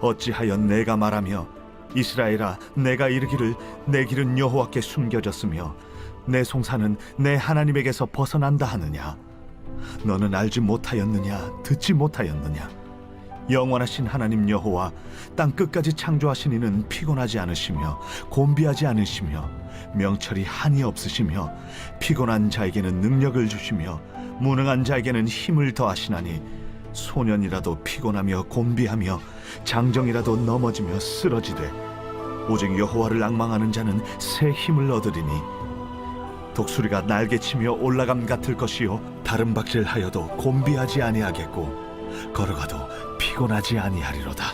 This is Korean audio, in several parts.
어찌하여 내가 말하며 이스라엘아 내가 이르기를 내 길은 여호와께 숨겨졌으며 내 송사는 내 하나님에게서 벗어난다 하느냐? 너는 알지 못하였느냐? 듣지 못하였느냐? 영원하신 하나님 여호와 땅 끝까지 창조하신 이는 피곤하지 않으시며 곤비하지 않으시며 명철이 한이 없으시며 피곤한 자에게는 능력을 주시며 무능한 자에게는 힘을 더하시나니 소년이라도 피곤하며 곤비하며 장정이라도 넘어지며 쓰러지되 오직 여호와를 악망하는 자는 새 힘을 얻으리니 독수리가 날개치며 올라감 같을 것이요 다른 박질하여도 곤비하지 아니하겠고 걸어가도 피곤하지 아니하리로다.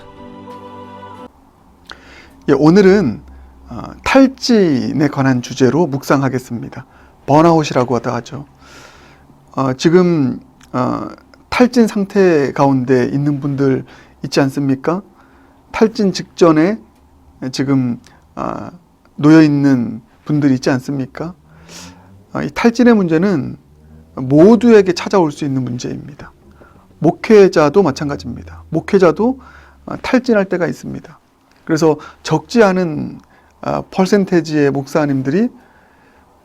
예, 오늘은 어, 탈진에 관한 주제로 묵상하겠습니다. 번아웃이라고 하죠. 어, 지금 어, 탈진 상태 가운데 있는 분들 있지 않습니까? 탈진 직전에 지금 어, 놓여 있는 분들 있지 않습니까? 어, 이 탈진의 문제는 모두에게 찾아올 수 있는 문제입니다. 목회자도 마찬가지입니다. 목회자도 어, 탈진할 때가 있습니다. 그래서 적지 않은 아, 퍼센테지의 목사님들이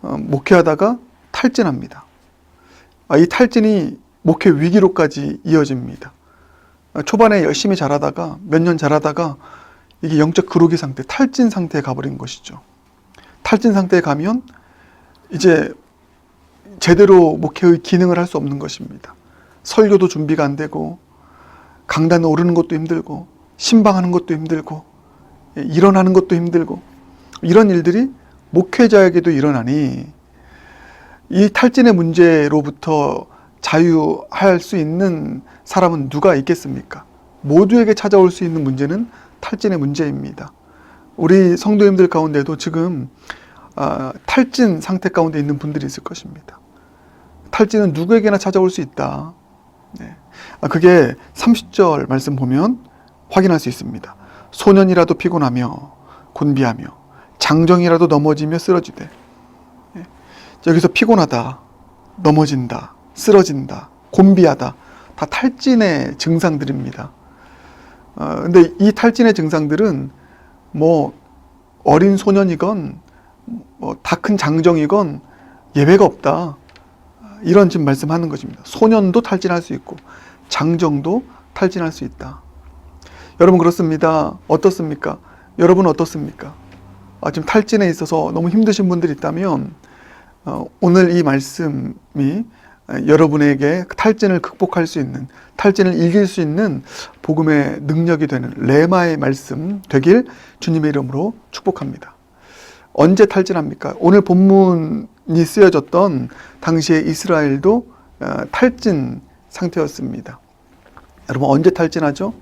어, 목회하다가 탈진합니다. 아, 이 탈진이 목회 위기로까지 이어집니다. 아, 초반에 열심히 잘하다가 몇 년 잘하다가 이게 영적 그로기 상태, 탈진 상태에 가버린 것이죠. 탈진 상태에 가면 이제 제대로 목회의 기능을 할 수 없는 것입니다. 설교도 준비가 안 되고 강단 오르는 것도 힘들고 신방하는 것도 힘들고 예, 일어나는 것도 힘들고 이런 일들이 목회자에게도 일어나니 이 탈진의 문제로부터 자유할 수 있는 사람은 누가 있겠습니까? 모두에게 찾아올 수 있는 문제는 탈진의 문제입니다. 우리 성도님들 가운데도 지금 아, 탈진 상태 가운데 있는 분들이 있을 것입니다. 탈진은 누구에게나 찾아올 수 있다. 네. 아, 그게 30절 말씀 보면 확인할 수 있습니다. 소년이라도 피곤하며 곤비하며 장정이라도 넘어지며 쓰러지되 예. 여기서 피곤하다 넘어진다 쓰러진다 곤비하다 다 탈진의 증상들입니다. 어, 근데 이 탈진의 증상들은 뭐 어린 소년이건 뭐 다 큰 장정이건 예외가 없다. 이런 지금 말씀하는 것입니다. 소년도 탈진할 수 있고 장정도 탈진할 수 있다. 여러분 그렇습니다. 어떻습니까? 여러분 어떻습니까? 아, 지금 탈진에 있어서 너무 힘드신 분들이 있다면 어, 오늘 이 말씀이 여러분에게 탈진을 극복할 수 있는 탈진을 이길 수 있는 복음의 능력이 되는 레마의 말씀 되길 주님의 이름으로 축복합니다. 언제 탈진합니까? 오늘 본문이 쓰여졌던 당시에 이스라엘도 어, 탈진 상태였습니다. 여러분 언제 탈진하죠?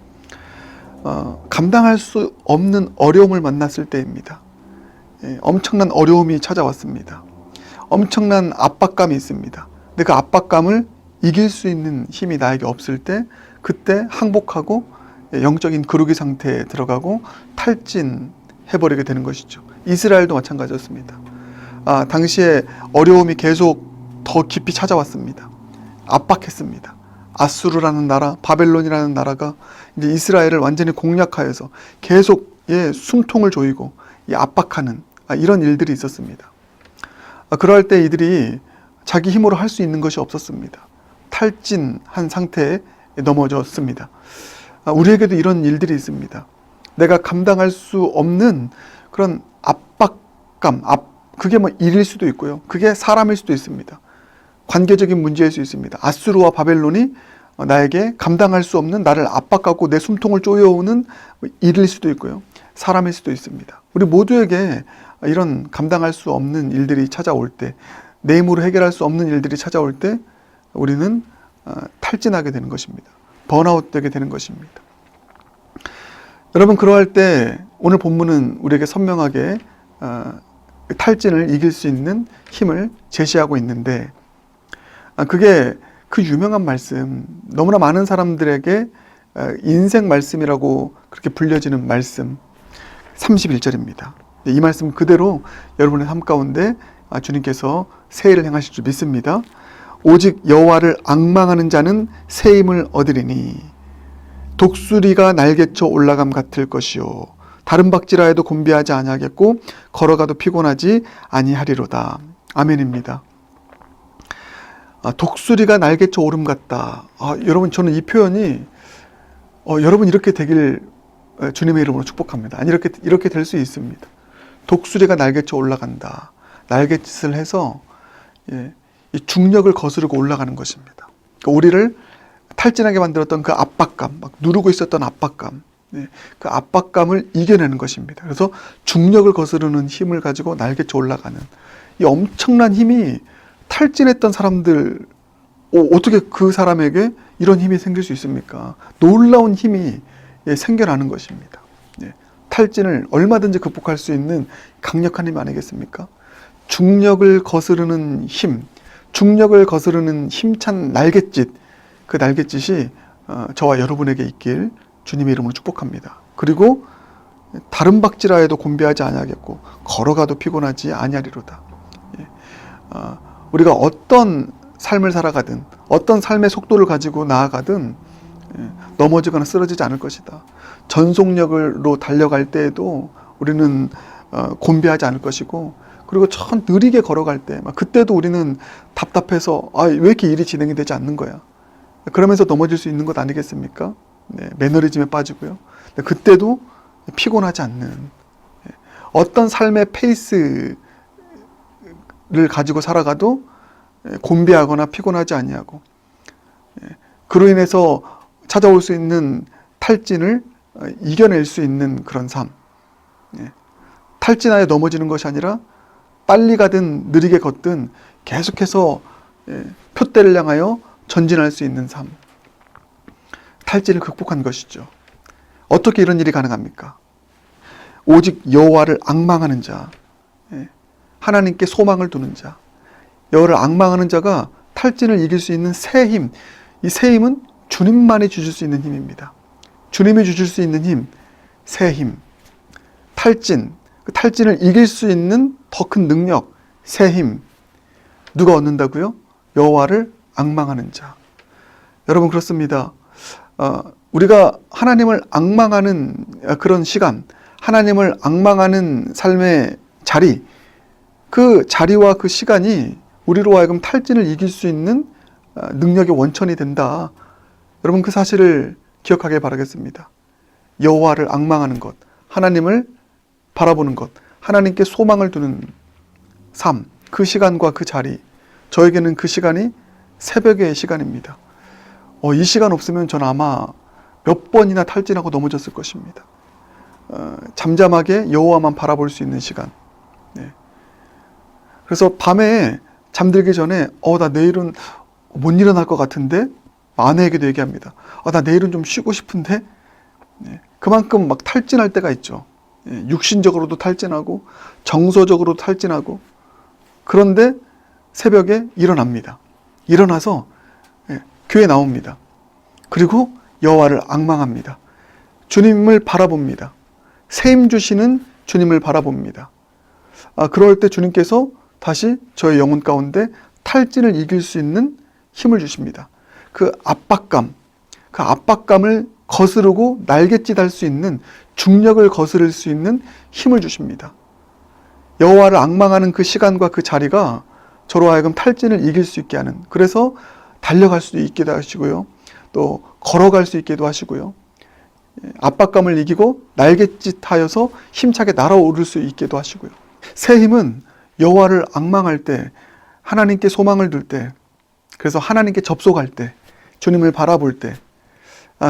어, 감당할 수 없는 어려움을 만났을 때입니다. 예, 엄청난 어려움이 찾아왔습니다. 엄청난 압박감이 있습니다. 근데 그 압박감을 이길 수 있는 힘이 나에게 없을 때 그때 항복하고 예, 영적인 그루기 상태에 들어가고 탈진해버리게 되는 것이죠. 이스라엘도 마찬가지였습니다. 아, 당시에 어려움이 계속 더 깊이 찾아왔습니다. 압박했습니다. 아수르라는 나라, 바벨론이라는 나라가 이제 이스라엘을 완전히 공략하여서 계속 예, 숨통을 조이고 이 압박하는 아, 이런 일들이 있었습니다. 아, 그럴 때 이들이 자기 힘으로 할 수 있는 것이 없었습니다. 탈진한 상태에 넘어졌습니다. 아, 우리에게도 이런 일들이 있습니다. 내가 감당할 수 없는 그런 압박감, 압, 그게 뭐 일일 수도 있고요. 그게 사람일 수도 있습니다. 관계적인 문제일 수 있습니다. 아수르와 바벨론이 나에게 감당할 수 없는 나를 압박하고 내 숨통을 쪼여오는 일일 수도 있고요. 사람일 수도 있습니다. 우리 모두에게 이런 감당할 수 없는 일들이 찾아올 때, 내 힘으로 해결할 수 없는 일들이 찾아올 때, 우리는 어, 탈진하게 되는 것입니다. 번아웃 되게 되는 것입니다. 여러분, 그러할 때 오늘 본문은 우리에게 선명하게 어, 탈진을 이길 수 있는 힘을 제시하고 있는데, 아, 그게 그 유명한 말씀, 너무나 많은 사람들에게 어, 인생 말씀이라고 그렇게 불려지는 말씀, 31절입니다. 이 말씀 그대로 여러분의 삶 가운데 아, 주님께서 세일을 행하실 줄 믿습니다. 오직 여호와를 악망하는 자는 새 힘을 얻으리니 독수리가 날개쳐 올라감 같을 것이요 다른 박지라에도 곤비하지 아니하겠고 걸어가도 피곤하지 아니하리로다. 아멘입니다. 아, 독수리가 날개쳐 오름 같다. 아, 여러분 저는 이 표현이 어, 여러분 이렇게 되길 어, 주님의 이름으로 축복합니다. 아니 이렇게 이렇게 될 수 있습니다. 독수리가 날개쳐 올라간다. 날갯짓을 해서 예, 이 중력을 거스르고 올라가는 것입니다. 그러니까 우리를 탈진하게 만들었던 그 압박감, 막 누르고 있었던 압박감, 예, 그 압박감을 이겨내는 것입니다. 그래서 중력을 거스르는 힘을 가지고 날개쳐 올라가는 이 엄청난 힘이 탈진했던 사람들 어, 어떻게 그 사람에게 이런 힘이 생길 수 있습니까? 놀라운 힘이 예, 생겨나는 것입니다. 예, 탈진을 얼마든지 극복할 수 있는 강력한 힘 아니겠습니까? 중력을 거스르는 힘, 중력을 거스르는 힘찬 날갯짓, 그 날갯짓이 어, 저와 여러분에게 있길 주님의 이름으로 축복합니다. 그리고 다른 박지라에도 곤비하지 아니하겠고 걸어가도 피곤하지 아니하리로다. 예. 어, 우리가 어떤 삶을 살아가든 어떤 삶의 속도를 가지고 나아가든 예, 넘어지거나 쓰러지지 않을 것이다. 전속력으로 달려갈 때에도 우리는 어, 곤비하지 않을 것이고 그리고 천 느리게 걸어갈 때 막 그때도 우리는 답답해서 아, 왜 이렇게 일이 진행이 되지 않는 거야. 그러면서 넘어질 수 있는 것 아니겠습니까? 네, 매너리즘에 빠지고요. 그때도 피곤하지 않는 예, 어떤 삶의 페이스를 가지고 살아가도 예, 곤비하거나 피곤하지 아니하고 예, 그로 인해서 찾아올 수 있는 탈진을 어, 이겨낼 수 있는 그런 삶. 예, 탈진하여 넘어지는 것이 아니라 빨리 가든 느리게 걷든 계속해서 예, 표대를 향하여 전진할 수 있는 삶. 탈진을 극복한 것이죠. 어떻게 이런 일이 가능합니까? 오직 여호와를 악망하는 자, 예, 하나님께 소망을 두는 자, 여호와를 악망하는 자가 탈진을 이길 수 있는 새 힘, 이 새 힘은 주님만이 주실 수 있는 힘입니다. 주님이 주실 수 있는 힘, 새 힘, 탈진, 그 탈진을 이길 수 있는 더 큰 능력, 새 힘, 누가 얻는다고요? 여호와를 악망하는 자. 여러분 그렇습니다. 어, 우리가 하나님을 악망하는 그런 시간, 하나님을 악망하는 삶의 자리, 그 자리와 그 시간이 우리로 하여금 탈진을 이길 수 있는 어, 능력의 원천이 된다. 여러분 그 사실을 기억하길 바라겠습니다. 여호와를 악망하는 것, 하나님을 바라보는 것, 하나님께 소망을 두는 삶, 그 시간과 그 자리, 저에게는 그 시간이 새벽의 시간입니다. 어, 이 시간 없으면 저는 아마 몇 번이나 탈진하고 넘어졌을 것입니다. 어, 잠잠하게 여호와만 바라볼 수 있는 시간. 네. 그래서 밤에 잠들기 전에 어 나 내일은 못 일어날 것 같은데 아내에게도 얘기합니다. 아, 나 내일은 좀 쉬고 싶은데 네. 그만큼 막 탈진할 때가 있죠. 예, 육신적으로도 탈진하고 정서적으로 탈진하고 그런데 새벽에 일어납니다. 일어나서 예, 교회 나옵니다. 그리고 여호와를 악망합니다. 주님을 바라봅니다. 세임 주시는 주님을 바라봅니다. 아, 그럴 때 주님께서 다시 저의 영혼 가운데 탈진을 이길 수 있는 힘을 주십니다. 그 압박감, 그 압박감을 거스르고 날갯짓할 수 있는 중력을 거스를 수 있는 힘을 주십니다. 여호와를 악망하는 그 시간과 그 자리가 저로 하여금 탈진을 이길 수 있게 하는 그래서 달려갈 수 있게도 하시고요. 또 걸어갈 수 있게도 하시고요. 예, 압박감을 이기고 날갯짓하여서 힘차게 날아오를 수 있게도 하시고요. 새 힘은 여호와를 악망할 때 하나님께 소망을 둘 때 그래서 하나님께 접속할 때 주님을 바라볼 때 아,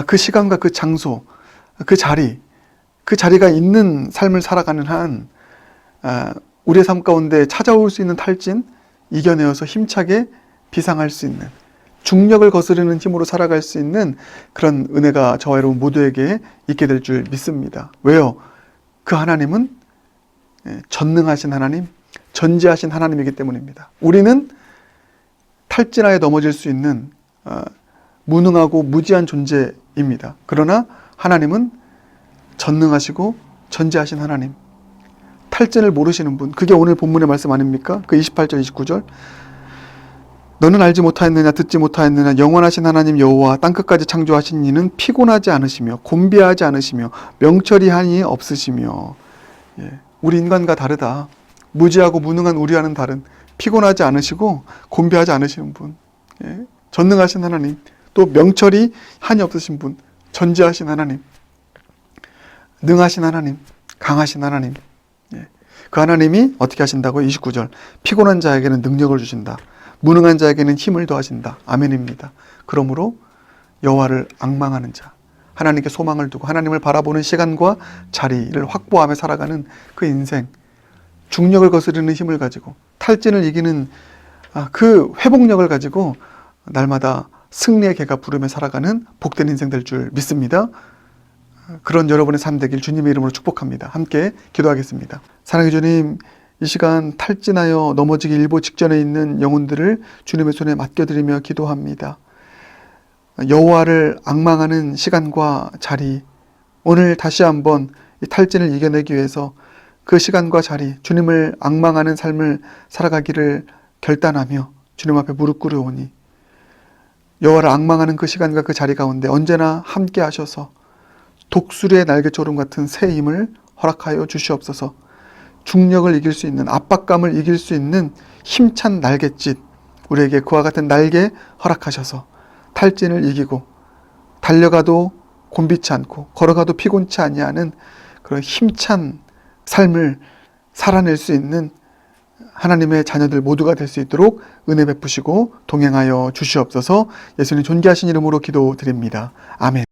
그 시간과 그 장소 그 자리 그 자리가 있는 삶을 살아가는 한 아, 우리의 삶 가운데 찾아올 수 있는 탈진 이겨내어서 힘차게 비상할 수 있는 중력을 거스르는 힘으로 살아갈 수 있는 그런 은혜가 저와 여러분 모두에게 있게 될 줄 믿습니다. 왜요? 그 하나님은 예, 전능하신 하나님, 전지하신 하나님이기 때문입니다. 우리는 탈진하에 넘어질 수 있는 어, 무능하고 무지한 존재입니다. 그러나 하나님은 전능하시고 전지하신 하나님. 탈진을 모르시는 분. 그게 오늘 본문의 말씀 아닙니까? 그 28절, 29절. 너는 알지 못하였느냐 듣지 못하였느냐 영원하신 하나님 여호와 땅끝까지 창조하신 이는 피곤하지 않으시며 곤비하지 않으시며 명철이 한이 없으시며 예, 우리 인간과 다르다 무지하고 무능한 우리와는 다른 피곤하지 않으시고 곤비하지 않으시는 분 예, 전능하신 하나님 또 명철이 한이 없으신 분 전지하신 하나님 능하신 하나님 강하신 하나님. 예, 그 하나님이 어떻게 하신다고? 29절. 피곤한 자에게는 능력을 주신다. 무능한 자에게는 힘을 더하신다. 아멘입니다. 그러므로 여호와를 악망하는 자, 하나님께 소망을 두고 하나님을 바라보는 시간과 자리를 확보하며 살아가는 그 인생, 중력을 거스르는 힘을 가지고 탈진을 이기는 아, 그 회복력을 가지고 날마다 승리의 개가 부르며 살아가는 복된 인생 될 줄 믿습니다. 그런 여러분의 삶 되길 주님의 이름으로 축복합니다. 함께 기도하겠습니다. 사랑해 주님, 이 시간 탈진하여 넘어지기 일보 직전에 있는 영혼들을 주님의 손에 맡겨드리며 기도합니다. 여호와를 악망하는 시간과 자리, 오늘 다시 한번 이 탈진을 이겨내기 위해서 그 시간과 자리, 주님을 악망하는 삶을 살아가기를 결단하며 주님 앞에 무릎 꿇으오니 여호와를 악망하는 그 시간과 그 자리 가운데 언제나 함께 하셔서 독수리의 날개조름 같은 새 힘을 허락하여 주시옵소서. 중력을 이길 수 있는 압박감을 이길 수 있는 힘찬 날갯짓 우리에게 그와 같은 날개 허락하셔서 탈진을 이기고 달려가도 곤비치 않고 걸어가도 피곤치 아니하는 그런 힘찬 삶을 살아낼 수 있는 하나님의 자녀들 모두가 될 수 있도록 은혜 베푸시고 동행하여 주시옵소서 예수님 존귀하신 이름으로 기도드립니다. 아멘.